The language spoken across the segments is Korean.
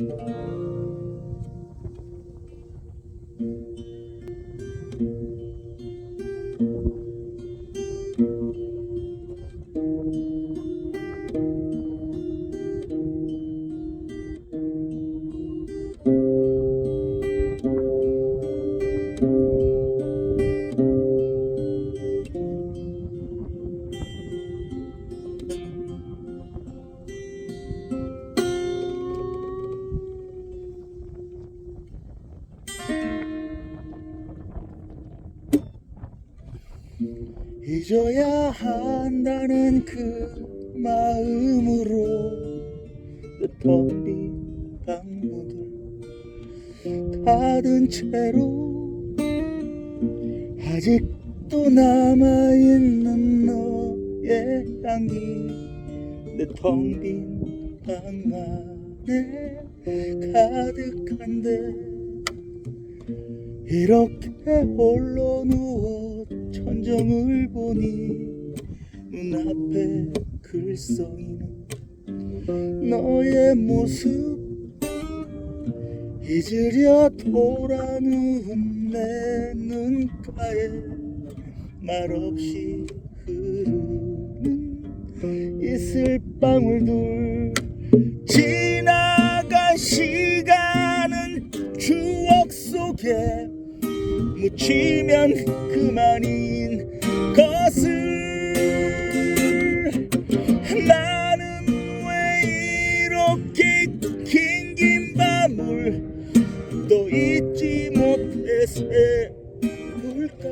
Música 잊어야 한다는 그 마음으로 텅빈 방구들 닫은 채로 아직도 남아있는 너의 향기 내 텅 빈 방 안에 가득한데 이렇게 홀로 누워 천정을 보니 눈앞에 글썽이는 너의 모습. 잊으려 돌아 누운 내 눈가에 말없이 흐르는 이슬방울들 묻히면 그만인 것을 나는 왜 이렇게 긴긴 밤을 또 잊지 못해 새울까?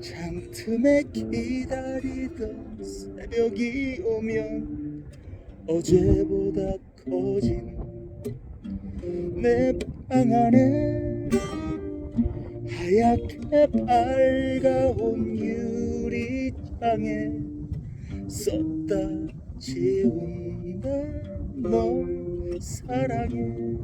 창틈에 기다리던 새벽이 오면 어제보다 커진 내 방 안에 하얗게 밝아온 유리창에 썼다 지운다 널 사랑해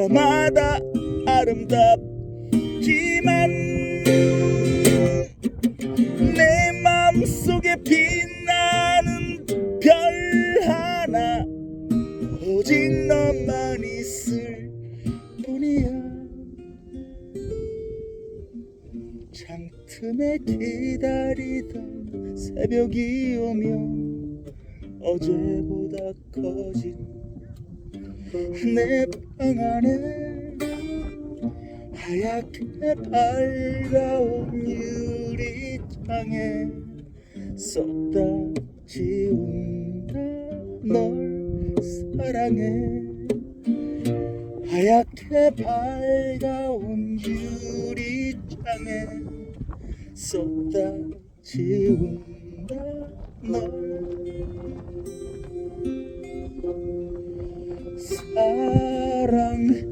저마다 아름답지만 내 맘속에 빛나는 별 하나 오직 너만 있을 뿐이야. 창틈에 기다리던 새벽이 오면 어제보다 커진 내 방 안에 하얗게 밝아온 유리창에 썼다 지운다 널 사랑해. 하얗게 밝아온 유리창에 썼다 지운다 널 사랑해